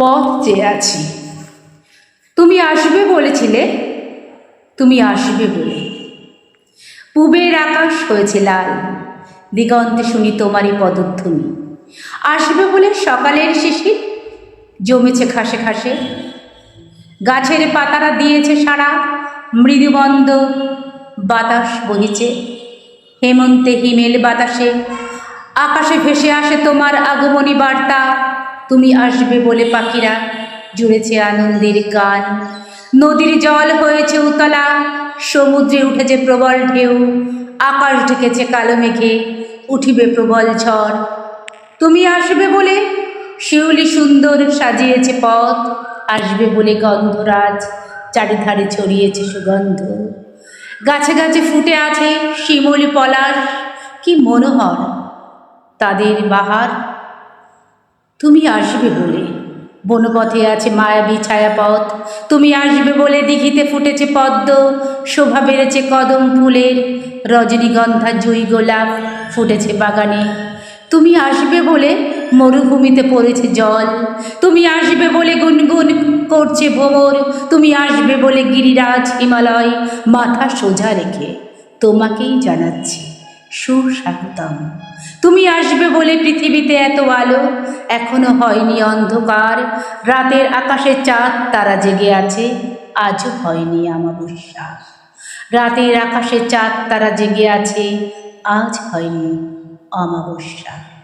পথ চেয়ে আছি। তুমি আসবে বলেছিলে, তুমি আসবে বলে। পূবের আকাশ হয়েছে লাল, দিগন্তে শুনি তোমারই পদধ্বনি। আসবে বলে সকালের শিশির, জমেছে খাসে খাসে গাছের পাতারা দিয়েছে সারা মৃদুবন্ধ বাতাস বহিছে। হেমন্তে হিমেল বাতাসে আকাশে ভেসে আসে তোমার আগমনী বার্তা। তুমি আসবে বলে পাখিরা, জুড়েছে আনন্দের গান। নদীর জল হয়েছে উতলা, সমুদ্রে উঠেছে প্রবল ঢেউ। আকাশ ঢেকেছে কালো মেঘে, উঠিবে প্রবল ঝড়। তুমি আসবে বলে শিউলি সুন্দর সাজিয়েছে পথ, আসবে বলে গন্ধরাজ, চারিধারে ছড়িয়েছে সুগন্ধ। গাছে গাছে ফুটে আছে শিমুল পলাশ, কি মনোহর। তাদের বাহার। তুমি আসবে বলে। বনপথে আছে মায়াবী ছায়াপথ। তুমি আসবে বলে দিঘিতে ফুটেছে পদ্ম। শোভা বেড়েছে কদম ফুলের। রজনীগন্ধা জুই গোলাপ ফুটেছে বাগানে। তুমি আসবে বলে মরুভূমিতে পড়েছে জল। তুমি আসবে বলে গুনগুন করছে ভোমর। তুমি আসবে বলে গিরিরাজ হিমালয়। মাথা সোজা রেখে তোমাকেই জানাচ্ছি। সুস্বাগতম। তুমি আসবে বলে পৃথিবীতে এত আলো, এখনও হয়নি অন্ধকার। রাতের আকাশে চাঁদ তারা জেগে আছে, আজও হয়নি আমাবস্যা রাতের আকাশে চাঁদ তারা জেগে আছে, আজ হয়নি অমাবস্যা।